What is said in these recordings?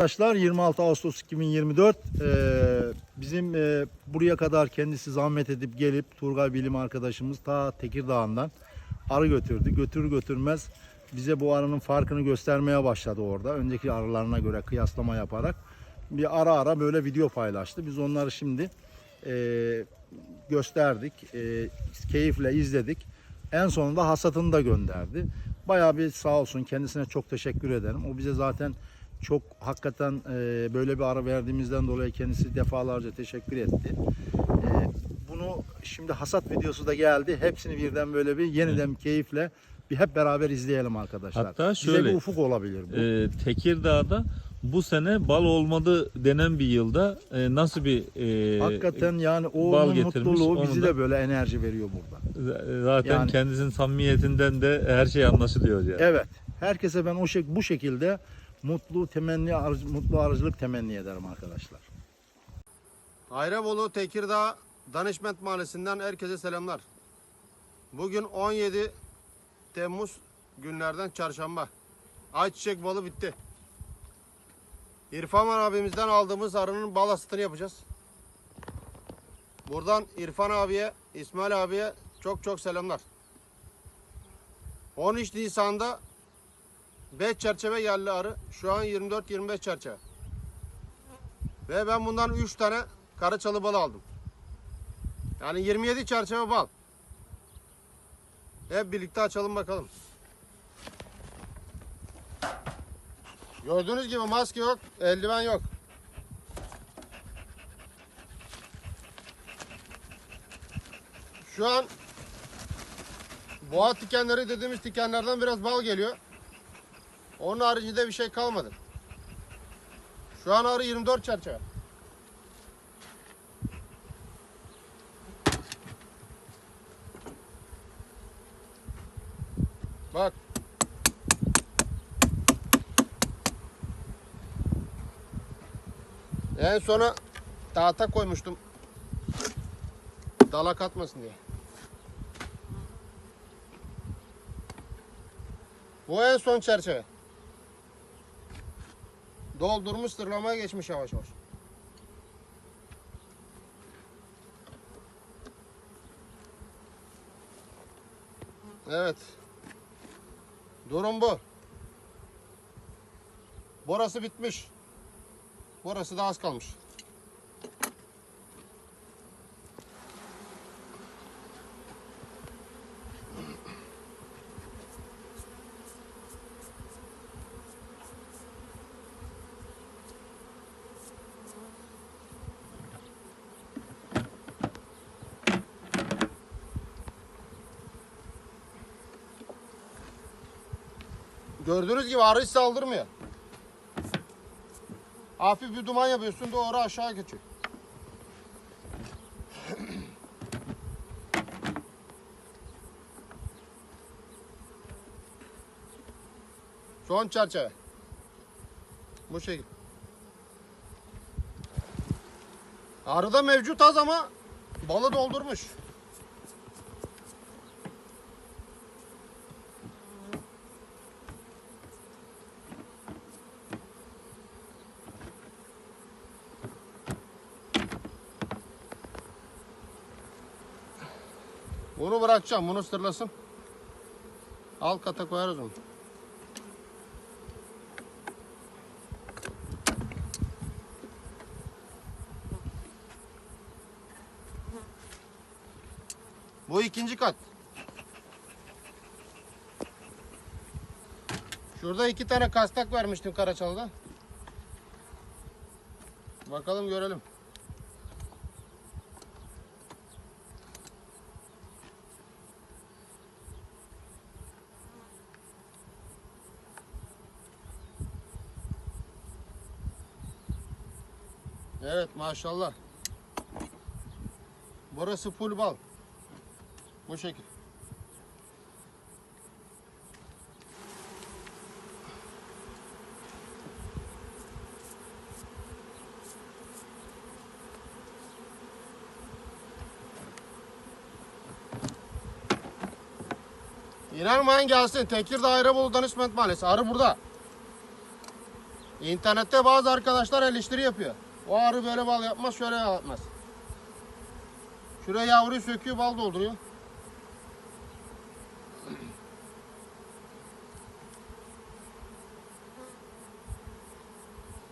Arkadaşlar 26 Ağustos 2024 eee, bizim eee, buraya kadar kendisi zahmet edip gelip Turgay Bilim arkadaşımız ta Tekirdağ'ından arı götürdü. Götürür götürmez bize bu arının farkını göstermeye başladı orada. Önceki arılarına göre kıyaslama yaparak bir ara ara böyle video paylaştı. Biz onları şimdi eee, gösterdik. Eee, keyifle izledik. En sonunda hasatını da gönderdi. Bayağı bir sağ olsun kendisine çok teşekkür ederim. O bize zaten çok hakikaten e, böyle bir ara verdiğimizden dolayı kendisi defalarca teşekkür etti. E, bunu şimdi hasat videosu da geldi. Hepsini birden böyle bir yeniden keyifle bir hep beraber izleyelim arkadaşlar. Hatta Bize şöyle, bir ufuk olabilir bu. Ee, Tekirdağ'da bu sene bal olmadı denen bir yılda e, nasıl bir e, hakikaten yani o bal getirmiş, mutluluğu bizi de böyle enerji veriyor burada. zaten Yani- kendisinin samimiyetinden de her şey anlaşılıyor yani. Evet. Herkese ben o şek bu şekilde mutlu temenni mutlu arıcılık temenni ederim arkadaşlar. Hayrebolu Tekirdağ Danışment Mahallesi'nden herkese selamlar. Bugün 17 Temmuz günlerden çarşamba. Ayçiçek balı bitti. İrfan abimizden aldığımız arının bal hasatını yapacağız. Buradan İrfan abiye, İsmail abiye çok çok selamlar. 13 Nisan'da 5 çerçeve yerli arı. Şu an 24-25 çerçeve. Ve ben bundan 3 tane karaçalı bal aldım. Yani 27 çerçeve bal. Hep birlikte açalım bakalım. Gördüğünüz gibi maske yok, eldiven yok. Şu an boğa tikenleri dediğimiz tikenlerden biraz bal geliyor. Onun haricinde bir şey kalmadı. Şu an arı 24 çerçeve. Bak. En sona tahta koymuştum. Dalak atmasın diye. Bu en son çerçeve. Doldurmuş sırlamaya geçmiş yavaş yavaş. Evet. Durum bu. Burası bitmiş. Burası da az kalmış. Gördüğünüz gibi arı hiç saldırmıyor. Hafif bir duman yapıyorsun doğru aşağı geçiyor. Son çerçeve. Bu şekil. Arıda mevcut az ama balı doldurmuş. Bunu bırakacağım. Bunu sırlasın. Alt kata koyarız onu. Bu ikinci kat. Şurada iki tane kastak vermiştim Karaçalı'da. Bakalım görelim. Evet maşallah. Burası full bal. Bu şekil. İnanmayın gelsin. Tekirdağ Ayrabolu Danışment Mahallesi. Arı burada. İnternette bazı arkadaşlar eleştiri yapıyor. O arı böyle bal yapmaz, şöyle yapmaz. Şuraya yavruyu söküyor, bal dolduruyor.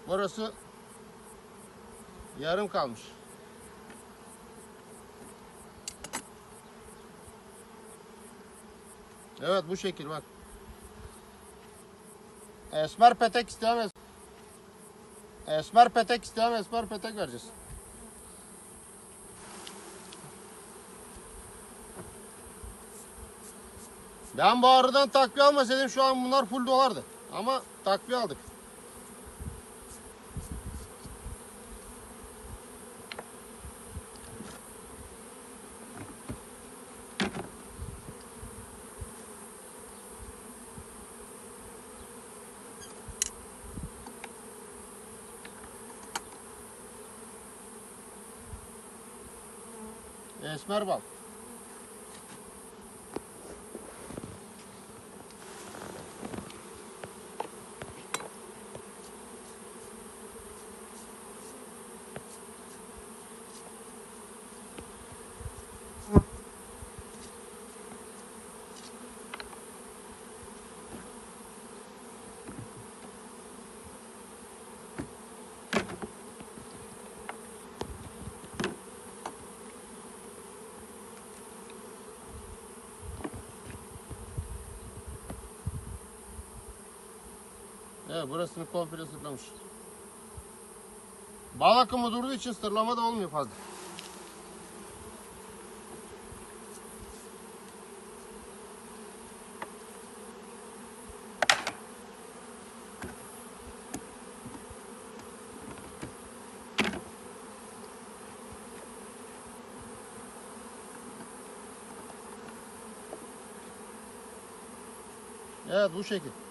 Burası yarım kalmış. Evet bu şekil bak. Esmer petek isteyen es- Esmer petek isteyen esmer petek vereceğiz. Ben bu arıdan takviye almasaydım şu an bunlar full dolardı. Ama takviye aldık. Esmer bal. Evet burasını komple sırlamış. Bal akımı durduğu için sırlama da olmuyor fazla. Evet bu şekil.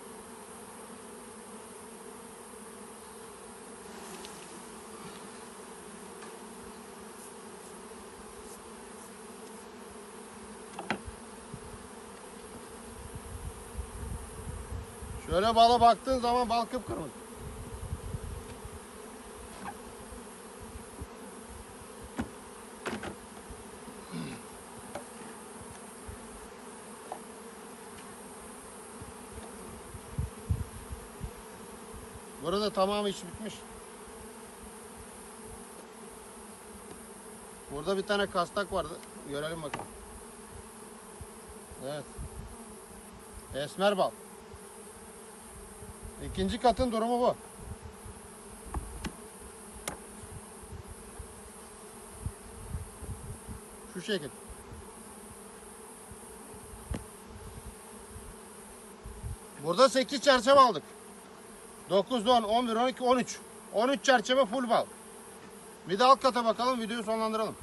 Şöyle bala baktığın zaman bal kıpkırmızı. Burada tamamı iş bitmiş. Burada bir tane kastak vardı. Görelim bakalım. Evet. Esmer bal. İkinci katın durumu bu. Şu şekil. Burada 8 çerçeve aldık. 9, 10, 11, 12, 13. 13 çerçeve full bal. Bir de alt kata bakalım videoyu sonlandıralım.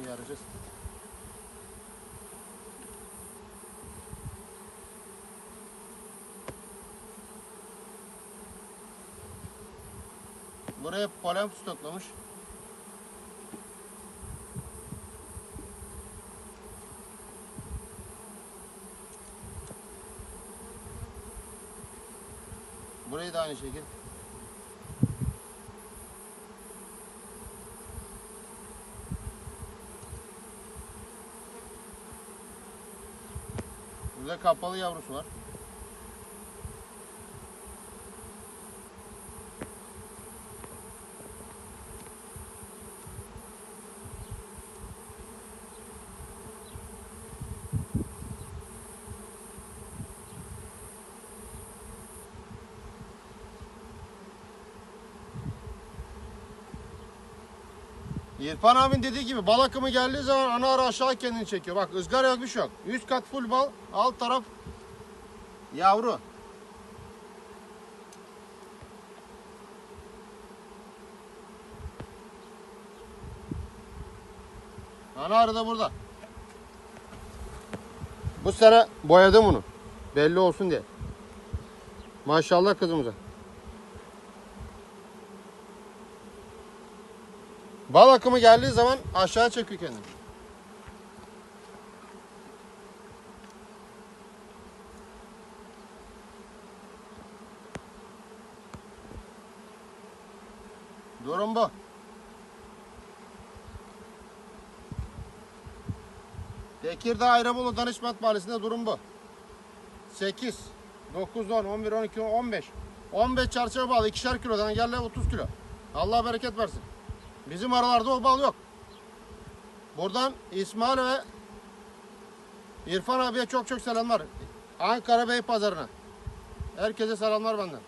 Burasını yaracağız. Buraya polen stoklamış. Burayı da aynı şekilde. Burada kapalı yavrusu var. İrfan abin dediği gibi bal akımı geldiği zaman ana arı aşağı kendini çekiyor. Bak ızgara yok bir şey yok. Üst kat full bal, alt taraf yavru. Ana arı da burada. Bu sene boyadım bunu. Belli olsun diye. Maşallah kızımıza. Bal akımı geldiği zaman aşağı çekiyor kendini. Durum bu. Tekirdağ Ayrabolu Danışmet Mahallesi'nde durum bu. 8, 9, 10, 11, 12, 15. 15 çarşıya bağlı ikişer kilodan gel 30 kilo. Allah bereket versin. Bizim aralarda o bal yok. Buradan İsmail ve İrfan abiye çok çok selamlar. Ankara Bey Pazarına. Herkese selamlar benden.